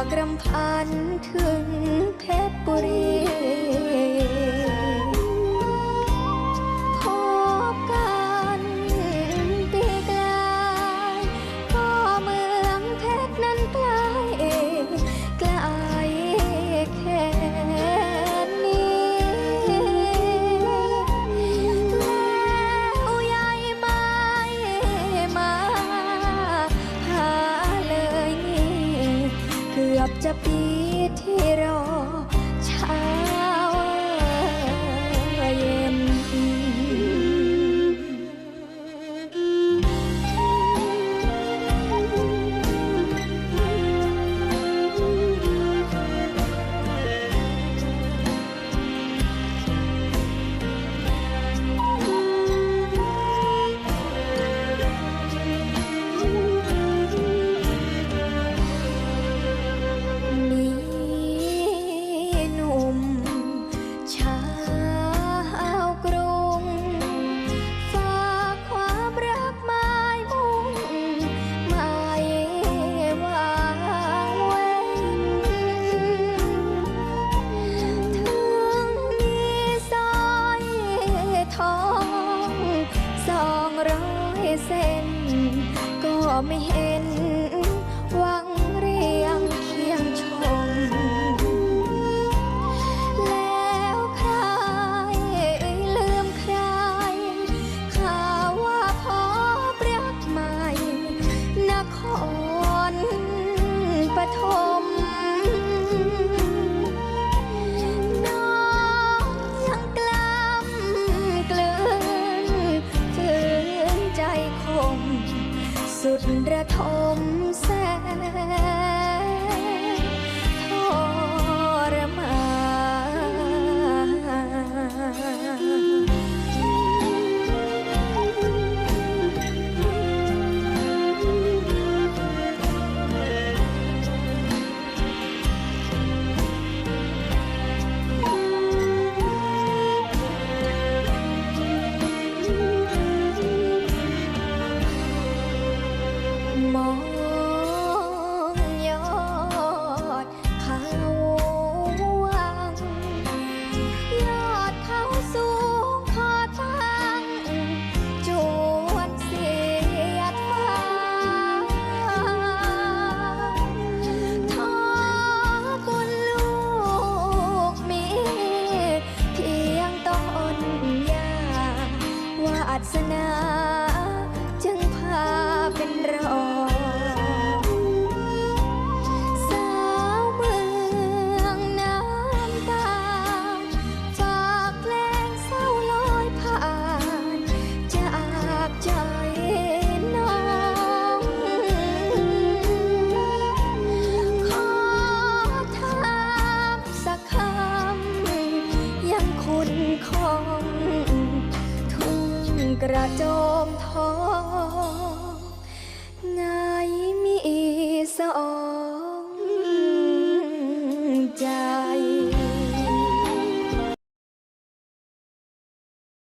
ากรำพันถึง พอไม่เห็นหวังเรียงเคียงชม แล้วใครลืมใครข่าวว่าพอเปรียกใหม่นคร ระทมแสน กระโจมทองไงมีสอง